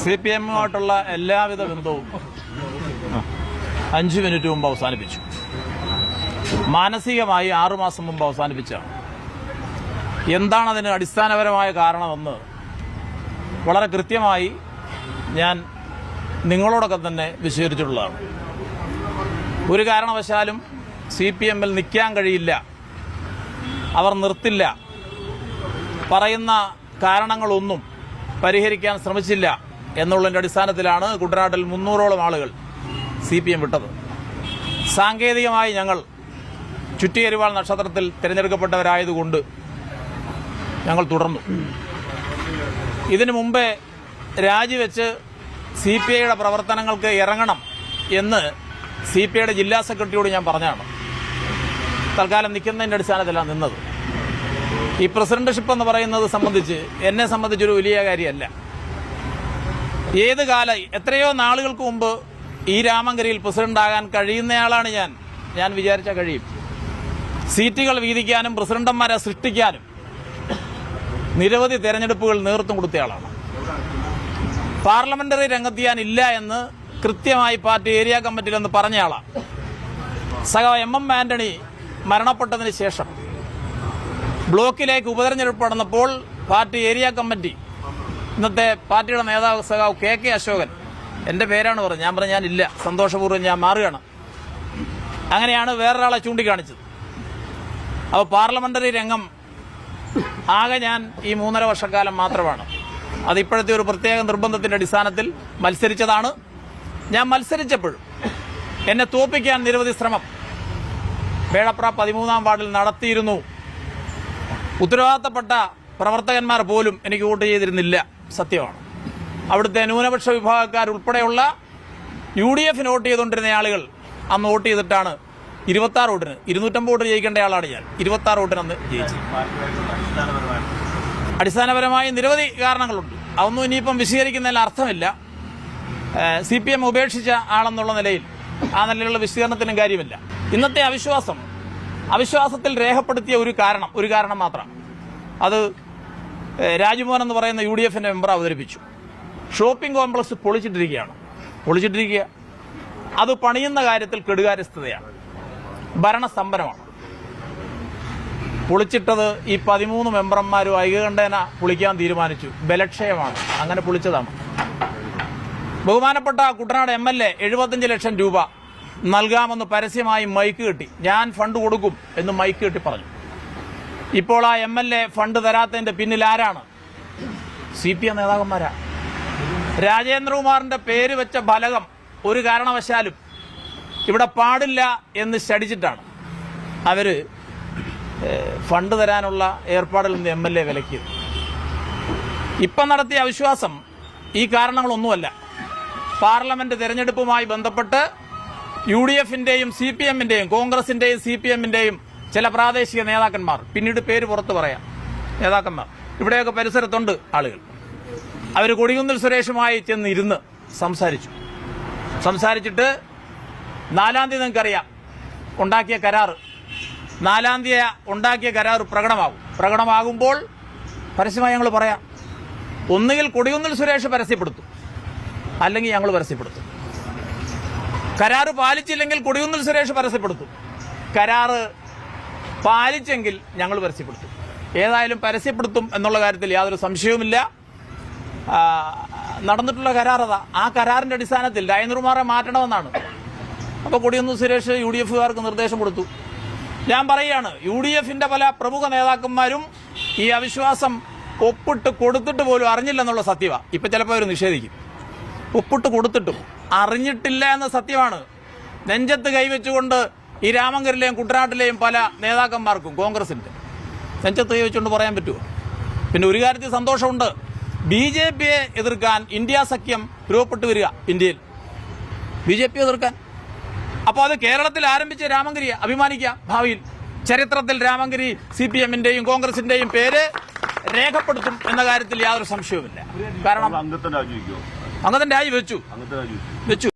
C P എമ്മുമായിട്ടുള്ള എല്ലാവിധ ബന്ധവും അഞ്ചു minute മുമ്പ് അവസാനിപ്പിച്ചു. മാനസികമായി ആറുമാസം മുമ്പ് അവസാനിപ്പിച്ചാണ് എന്താണ് അതിന് അടിസ്ഥാനപരമായ കാരണമെന്ന് വളരെ കൃത്യമായി ഞാൻ നിങ്ങളോടൊക്കെ തന്നെ വിശദീകരിച്ചിട്ടുള്ളതാണ്. ഒരു കാരണവശാലും സി പി എമ്മിൽ നിൽക്കാൻ കഴിയില്ല. അവർ നിർത്തില്ല. പറയുന്ന കാരണങ്ങളൊന്നും പരിഹരിക്കാൻ ശ്രമിച്ചില്ല. എന്നുള്ളതിന്റെ അടിസ്ഥാനത്തിലാണ് കുട്ടനാട്ടിൽ മുന്നൂറോളം ആളുകൾ സി പി എം വിട്ടത്. സാങ്കേതികമായി ഞങ്ങൾ ചുറ്റിയരുവാൾ നക്ഷത്രത്തിൽ തിരഞ്ഞെടുക്കപ്പെട്ടവരായതുകൊണ്ട് ഞങ്ങൾ തുടർന്നു. ഇതിനു മുമ്പേ രാജിവെച്ച് സി പി ഐയുടെ പ്രവർത്തനങ്ങൾക്ക് ഇറങ്ങണം എന്ന് സി പി ഐയുടെ ജില്ലാ സെക്രട്ടറിയോട് ഞാൻ പറഞ്ഞതാണ്. തൽക്കാലം നിൽക്കുന്നതിന്റെ അടിസ്ഥാനത്തിലാണ് നിന്നത്. ഈ പ്രസിഡന്റ്ഷിപ്പ് എന്ന് പറയുന്നത് സംബന്ധിച്ച് എന്നെ സംബന്ധിച്ചൊരു വലിയ കാര്യമല്ല. ഏത് കാല എത്രയോ നാളുകൾക്ക് മുമ്പ് ഈ രാമങ്കരിയിൽ പ്രസിഡന്റാകാൻ കഴിയുന്നയാളാണ് ഞാൻ. ഞാൻ വിചാരിച്ച കഴിയും. സീറ്റുകൾ വീതിക്കാനും പ്രസിഡന്റന്മാരെ സൃഷ്ടിക്കാനും നിരവധി തെരഞ്ഞെടുപ്പുകൾ നേതൃത്വം കൊടുത്തയാളാണ്. പാർലമെന്ററി രംഗത്ത് ഞാൻ ഇല്ല എന്ന് കൃത്യമായി പാർട്ടി ഏരിയ കമ്മിറ്റിയിൽ എന്ന് പറഞ്ഞയാളാണ്. സഹ എം എം ആന്റണി മരണപ്പെട്ടതിന് ശേഷം ബ്ലോക്കിലേക്ക് ഉപതെരഞ്ഞെടുപ്പ് നടന്നപ്പോൾ പാർട്ടി ഏരിയ കമ്മിറ്റി ഇന്നത്തെ പാർട്ടിയുടെ നേതാവ് സഖാവ് കെ കെ അശോകൻ. എന്റെ പേരാണ് പറഞ്ഞത്. ഞാൻ പറഞ്ഞു ഞാനില്ല സന്തോഷപൂർവം ഞാൻ മാറുകയാണ്. അങ്ങനെയാണ് വേറൊരാളെ ചൂണ്ടിക്കാണിച്ചത്. അപ്പോൾ പാർലമെന്ററി രംഗം ആകെ ഞാൻ ഈ മൂന്നര വർഷക്കാലം മാത്രമാണ്. അത് ഇപ്പോഴത്തെ ഒരു പ്രത്യേക നിർബന്ധത്തിന്റെ അടിസ്ഥാനത്തിൽ മത്സരിച്ചതാണ്. ഞാൻ മത്സരിച്ചപ്പോഴും എന്നെ തോപ്പിക്കാൻ നിരവധി ശ്രമം വേളപ്ര പതിമൂന്നാം വാർഡിൽ നടത്തിയിരുന്നു. ഉത്തരവാദിത്തപ്പെട്ട പ്രവർത്തകന്മാർ പോലും എനിക്ക് വോട്ട് ചെയ്തിരുന്നില്ല. സത്യമാണ്. അവിടുത്തെ ന്യൂനപക്ഷ വിഭാഗക്കാരുൾപ്പെടെയുള്ള യു ഡി എഫിന് വോട്ട് ചെയ്തുകൊണ്ടിരുന്ന ആളുകൾ അന്ന് വോട്ട് ചെയ്തിട്ടാണ് ഇരുപത്തി ആറ് വോട്ടിന് ഇരുന്നൂറ്റമ്പത് വോട്ട് ജയിക്കേണ്ട ആളാണ് ഞാൻ. ഇരുപത്തി ആറ് വോട്ടിന് അന്ന് ജയിച്ചു. അടിസ്ഥാനപരമായി നിരവധി കാരണങ്ങളുണ്ട്. അതൊന്നും ഇനിയിപ്പം വിശദീകരിക്കുന്നതിൽ അർത്ഥമില്ല. സി പി എം ഉപേക്ഷിച്ച ആളെന്നുള്ള നിലയിൽ ആ നിലയിലുള്ള വിശദീകരണത്തിനും കാര്യമില്ല. ഇന്നത്തെ അവിശ്വാസം അവിശ്വാസത്തിൽ രേഖപ്പെടുത്തിയ ഒരു കാരണം ഒരു കാരണം മാത്രം. അത് രാജ്മോഹൻ എന്ന് പറയുന്ന യു ഡി എഫിന്റെ മെമ്പർ അവതരിപ്പിച്ചു. ഷോപ്പിംഗ് കോംപ്ലക്സ് പൊളിച്ചിട്ടിരിക്കുകയാണ്. പൊളിച്ചിട്ടിരിക്കുക. അത് പണിയുന്ന കാര്യത്തിൽ കെടുകാര്യസ്ഥതയാണ്. ഭരണസ്തംഭനമാണ് പൊളിച്ചിട്ടത് ഈ പതിമൂന്ന് മെമ്പർമാരും ഐകകണ്ഠേന പൊളിക്കാൻ തീരുമാനിച്ചു. ബലക്ഷയമാണ്. അങ്ങനെ പൊളിച്ചതാണ്. ബഹുമാനപ്പെട്ട കുട്ടനാട് എം എൽ എ എഴുപത്തഞ്ച് ലക്ഷം രൂപ നൽകാമെന്ന് പരസ്യമായി മൈക്ക് കിട്ടി. ഞാൻ ഫണ്ട് കൊടുക്കും എന്ന് മൈക്ക് കിട്ടി പറഞ്ഞു. ഇപ്പോൾ ആ എം എൽ എ ഫണ്ട് തരാത്തതിന്റെ പിന്നിൽ ആരാണ്? സി പി എം നേതാക്കന്മാരാ? രാജേന്ദ്രകുമാറിന്റെ പേര് വെച്ച ഫലകം ഒരു കാരണവശാലും ഇവിടെ പാടില്ല എന്ന് ശടിച്ചിട്ടാണ് അവർ ഫണ്ട് തരാനുള്ള ഏർപ്പാടിൽ നിന്ന് എം എൽ എ വിലക്കിയത്. ഇപ്പം നടത്തിയ അവിശ്വാസം ഈ കാരണങ്ങളൊന്നുമല്ല. പാർലമെന്റ് തെരഞ്ഞെടുപ്പുമായി ബന്ധപ്പെട്ട് യു ഡി എഫിന്റെയും സി പി എമ്മിന്റെയും കോൺഗ്രസിന്റെയും സി പി എമ്മിന്റെയും ചില പ്രാദേശിക നേതാക്കന്മാർ പിന്നീട് പേര് പുറത്തു പറയാം. നേതാക്കന്മാർ. ഇവിടെയൊക്കെ പരിസരത്തുണ്ട് ആളുകൾ. അവർ കൊടികുന്നിൽ സുരേഷുമായി ചെന്ന് ഇരുന്ന് സംസാരിച്ചു. സംസാരിച്ചിട്ട് നാലാം തീയതി നിങ്ങൾക്കറിയാം ഉണ്ടാക്കിയ കരാറ് നാലാം തീയതി ഉണ്ടാക്കിയ കരാർ പ്രകടമാകും. പ്രകടമാകുമ്പോൾ പരസ്യമായി ഞങ്ങൾ പറയാം ഒന്നുകിൽ കൊടികുന്നിൽ സുരേഷ് പരസ്യപ്പെടുത്തും അല്ലെങ്കിൽ ഞങ്ങൾ പരസ്യപ്പെടുത്തും. കരാറ് പാലിച്ചില്ലെങ്കിൽ കൊടികുന്നിൽ സുരേഷ് പരസ്യപ്പെടുത്തും. കരാറ് പാലിച്ചെങ്കിൽ ഞങ്ങൾ പരസ്യപ്പെടുത്തും. ഏതായാലും പരസ്യപ്പെടുത്തും എന്നുള്ള കാര്യത്തിൽ യാതൊരു സംശയവുമില്ല. നടന്നിട്ടുള്ള കരാർ അതാ ആ കരാറിന്റെ അടിസ്ഥാനത്തിൽ രാജേന്ദ്രകുമാറെ മാറ്റണമെന്നാണ്. അപ്പോൾ കൊടിയൊന്നു സുരേഷ് യു ഡി എഫുകാർക്ക് നിർദ്ദേശം കൊടുത്തു. ഞാൻ പറയുകയാണ് യു ഡി എഫിന്റെ പല പ്രമുഖ നേതാക്കന്മാരും ഈ അവിശ്വാസം ഒപ്പിട്ട് കൊടുത്തിട്ട് പോലും അറിഞ്ഞില്ലെന്നുള്ള സത്യമാണ് ഇപ്പം ചിലപ്പോൾ അവർ നിഷേധിക്കും. ഒപ്പിട്ട് കൊടുത്തിട്ടും അറിഞ്ഞിട്ടില്ല എന്ന സത്യമാണ്. നെഞ്ചത്ത് കൈവച്ചുകൊണ്ട് ഈ രാമങ്കരിലെയും കുട്ടനാട്ടിലെയും പല നേതാക്കന്മാർക്കും കോൺഗ്രസിന്റെ നെഞ്ചത്ത് ചോദിച്ചുകൊണ്ട് പറയാൻ പറ്റുമോ? പിന്നെ ഒരു കാര്യത്തിൽ സന്തോഷമുണ്ട്. ബി ജെ പിയെ എതിർക്കാൻ ഇന്ത്യ സഖ്യം രൂപപ്പെട്ടു വരിക ഇന്ത്യയിൽ. ബി ജെ പി എതിർക്കാൻ. അപ്പോൾ അത് കേരളത്തിൽ ആരംഭിച്ച രാമങ്കരിയെ അഭിമാനിക്കാം ഭാവിയിൽ. ചരിത്രത്തിൽ രാമങ്കരി സി പി എമ്മിന്റെയും കോൺഗ്രസിന്റെയും പേര് രേഖപ്പെടുത്തും എന്ന കാര്യത്തിൽ യാതൊരു സംശയവുമില്ല. കാരണം അംഗത്തെ രാജിവെക്കോ അങ്ങനെ രാജി വെച്ചു അംഗത്തെ വെച്ചു.